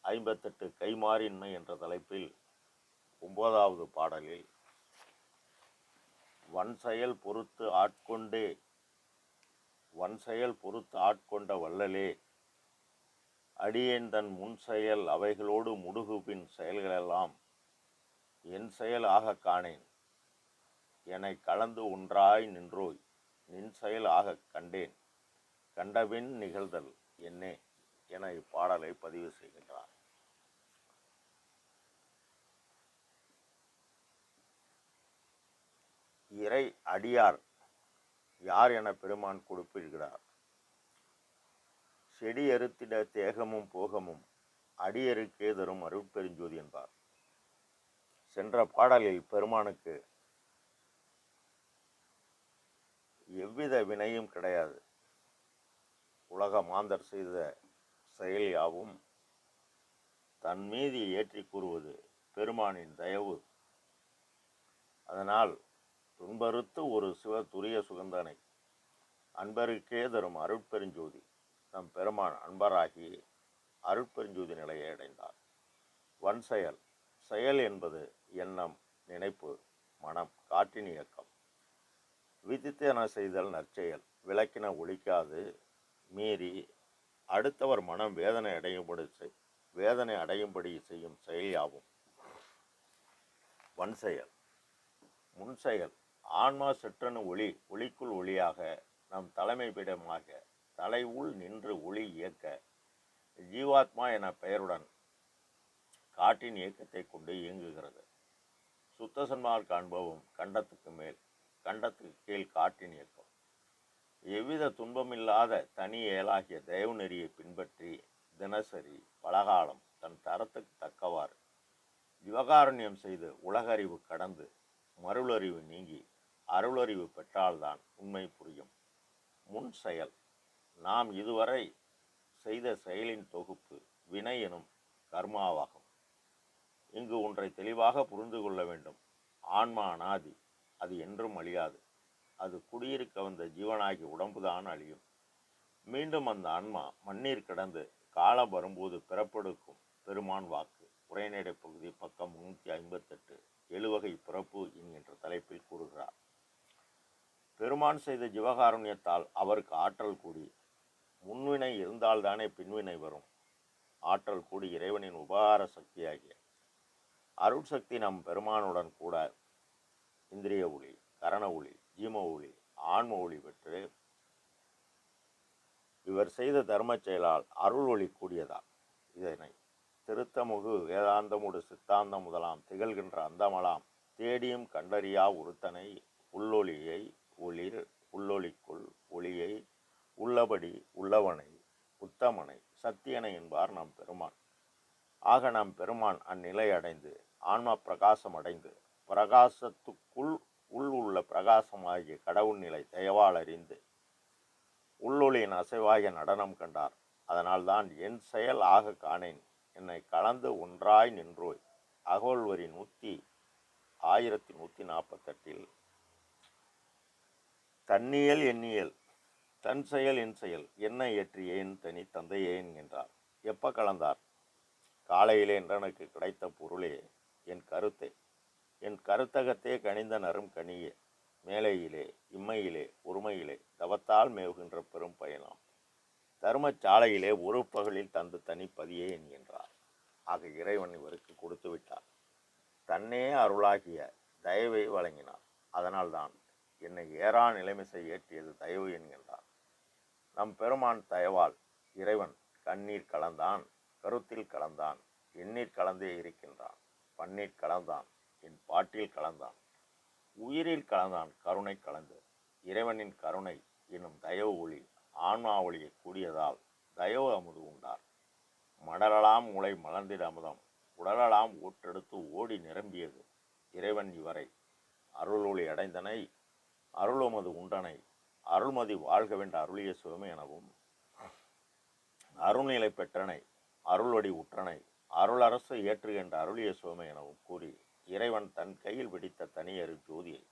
ஐம்பத்தெட்டு கைமாறின்மை என்ற தலைப்பில் ஒன்பதாவது பாடலில் வன் செயல் பொறுத்து ஆட்கொண்டே வன் செயல் பொறுத்து ஆட்கொண்ட வள்ளலே அடியேன் தன் முன் செயல் அவைகளோடு முடுகுபின் செயல்களெல்லாம் என் செயல் ஆகக் காணேன். என்னை கலந்து ஒன்றாய் நின்றோய் நின் செயல் ஆகக் கண்டேன். கண்டபின் நிகழ்தல் என்னே? என இப்பாடலை பதிவு செய்கின்றார். இறை அடியார் யார் என பெருமான் குறிப்பிடுகிறார். செடி அறுத்திட தேகமும் போகமும் அடியருக்கே தரும் அருட்பெருஞ்சோதி என்பார். சென்ற பாடலில் பெருமானுக்கு எவ்வித வினையும் கிடையாது. உலக மாந்தர் செய்த செயல் யாவும் தன் மீது ஏற்றி கூறுவது பெருமானின் தயவு. அதனால் துன்பறுத்து ஒரு சிவ துரிய சுகந்தனை அன்பருக்கே தரும் அருட்பெருஞ்சோதி நம் பெருமான் அன்பராகி அருட்பெருஞ்சோதி நிலையை அடைந்தார். வன் செயல் செயல் என்பது எண்ணம் நினைப்பு மனம் காற்றின் இயக்கம். விதித்தென செய்தல் நற்செயல் விளக்கின ஒழிக்காது மீறி அடுத்தவர் மனம் வேதனை அடையும்படி செய் வேதனை அடையும்படி செய்யும் செயலியாவும் வன் செயல். முன் செயல். ஆன்மா சிற்றனு ஒளி ஒளிக்குள் ஒளியாக நம் தலைமை பீடமாக தலை உள் நின்று ஒளி இயக்க ஜீவாத்மா என பெயருடன் காட்டின் இயக்கத்தை கொண்டு இயங்குகிறது. சுத்த சன்மார்க்க அனுபவம் கண்டத்துக்கு மேல் கண்டத்துக்கு கீழ் காட்டின் இயக்கம். எவ்வித துன்பமில்லாத தனி ஏலாகிய தெய்வநெறியை நெறியை பின்பற்றி தினசரி பலகாலம் தன் தரத்துக்கு தக்கவாறு விவகாரண்யம் செய்து உலகறிவு கடந்து மருளறிவு நீங்கி அருளறிவு பெற்றால்தான் உண்மை புரியும். முன் செயல். நாம் இதுவரை செய்த செயலின் தொகுப்பு வினை எனும் கர்மாவாகும். இங்கு ஒன்றை தெளிவாக புரிந்து கொள்ள வேண்டும். ஆன்மா அனாதி. அது என்றும் அழியாது. அது குடியிருக்க வந்த ஜீவனாகி உடம்புதான் அழியும். மீண்டும் அந்த ஆன்மா மண்ணீர் கடந்து காலம் வரும்போது பிறப்பெடுக்கும் பெருமான் வாக்கு. உரைநடை பகுதி பக்கம் முன்னூற்றி ஐம்பத்தெட்டு எழுவகை பிறப்பு என்கின்ற தலைப்பில் கூறுகிறார். பெருமான் செய்த ஜீவகாருண்யத்தால் அவருக்கு ஆற்றல் கூடி முன்வினை இருந்தால்தானே பின்வினை வரும். ஆற்றல் கூடி இறைவனின் உபகார சக்தியாகிய அருட்சக்தி நம் பெருமானுடன் கூட இந்திரிய ஒளி கரண ஒளி ஜீம ஒளி ஆன்ம ஒளி பெற்று இவர் செய்த தர்ம செயலால் அருள் ஒளி கூடியதால் இதனை திருத்தமுகு வேதாந்தமுடு சித்தாந்தம் முதலாம் திகழ்கின்ற அந்தமலாம் தேடியும் கண்டறியா உருத்தனை உள்ளொளியை ஒளிர் உள்ளொளிக்குள் ஒளியை உள்ளபடி உள்ளவனை உத்தமனை சத்தியனை என்பார் நம் பெருமான். ஆக நம் பெருமான் அந்நிலை அடைந்து ஆன்ம பிரகாசம் அடைந்து பிரகாசத்துக்குள் உள் உள்ள பிரகாசமாகிய கடவுள் நிலை தயவால் அறிந்து உள்ளொளியின் அசைவாகிய நடனம் கண்டார். அதனால்தான் என் செயல் ஆக காணேன். என்னை கலந்து ஒன்றாய் நின்றோய். அகோல்வரி நூற்றி ஆயிரத்தி நூற்றி நாற்பத்தெட்டில் தன்னியல் எண்ணியல். தன் செயல் என் செயல். என்ன ஏற்றியேன் தனி தந்தையேன் என்றார் எப்போ கலந்தார்? காலையிலே என்றனுக்கு கிடைத்த பொருளே என் கருத்தை. என் கருத்தகத்தே கனிந்த நரும் கனியே மேலையிலே இம்மையிலே உரிமையிலே தவத்தால் மேவுகின்ற பெரும் பயணம் தருமச்சாலையிலே ஒரு பகலில் தந்து தனிப்பதியே என்கின்றார் ஆக இறைவன் இவருக்கு கொடுத்து விட்டார் தன்னே அருளாகிய தயவை வழங்கினார் அதனால்தான் என்னை ஏறா நிலைமிசை ஏற்றியது தயவு என்கின்றார் நம் பெருமான் தயவால் இறைவன் கண்ணீர் கலந்தான் கருத்தில் கலந்தான் எண்ணீர் கலந்தே இருக்கின்றான் பன்னீர் கலந்தான். என் பாட்டில் கலந்தான். உயிரில் கலந்தான் கருணை கலந்து. இறைவனின் கருணை என்னும் தயவு ஒளி ஆன்மா ஒளியை கூடியதால் தயவு அமுது உண்டார். மடலலாம் முளை மலர்ந்திட அமுதம் உடலலாம் ஊற்றெடுத்து ஓடி நிரம்பியது இறைவன் இவரை. அருளொளி அடைந்தனை அருளமது உண்டனை அருள்மதி வாழ்க வேண்ட அருளிய சிவமே எனவும் அருள்நிலை பெற்றனை அருள்வடி உற்றனை அருளரசு ஏற்றுகின்ற அருளிய சிவமே எனவும் கூறி இறைவன் தன் கையில் பிடித்த தனியரு ஜோதியை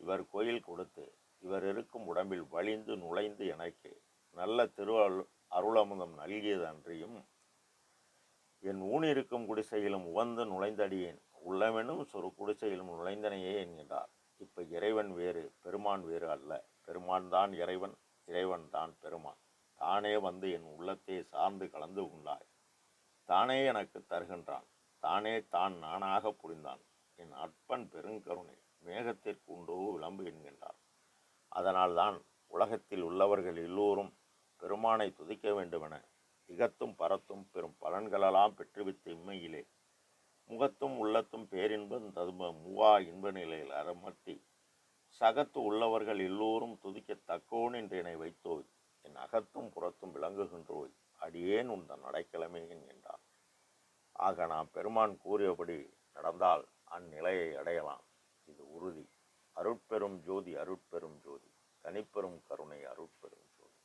இவர் கோயில் கொடுத்து இவர் இருக்கும் உடம்பில் வழிந்து நுழைந்து எனக்கு நல்ல திரு அருளமுதம் நல்கியது அன்றியும் என் ஊனிருக்கும் குடிசையிலும் உவந்து நுழைந்தடியேன் உள்ளமெனும் சொரு குடிசையிலும் நுழைந்தனையே என்கின்றார். இப்ப இறைவன் வேறு பெருமான் வேறு அல்ல. பெருமான் தான் இறைவன் இறைவன் தான் பெருமான். தானே வந்து என் உள்ளத்தை சார்ந்து கலந்து கொண்டாய். தானே எனக்கு தருகின்றான். தானே தான் நானாக புரிந்தான். என் அற்பன் பெருங்கருணை மேகத்திற்கு உண்டோ விளம்பு என்கின்றார். அதனால்தான் உலகத்தில் உள்ளவர்கள் எல்லோரும் பெருமானை துதிக்க வேண்டுமென இகத்தும் பரத்தும் பெரும் பலன்களெல்லாம் பெற்றுவித்த இம்மையிலே முகத்தும் உள்ளத்தும் பேரின்பம் ததும மூவா இன்ப நிலையில் அறமட்டி சகத்து உள்ளவர்கள் எல்லோரும் துதிக்க தக்கோன் என்று என்னை வைத்தோய் என் அகத்தும் புறத்தும் விளங்குகின்றோய் அடியேன் உந்த நடைக்கிழமை என்கின்றார். ஆக நாம் பெருமான் கூறியபடி நடந்தால் அந்நிலையை அடையலாம். இது உறுதி. அருட்பெரும் ஜோதி அருட்பெரும் ஜோதி. தனிப்பெரும் கருணை அருட்பெரும் ஜோதி.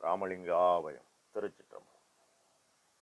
ராமலிங்காபயம் திருச்சிற்றம்பலம்.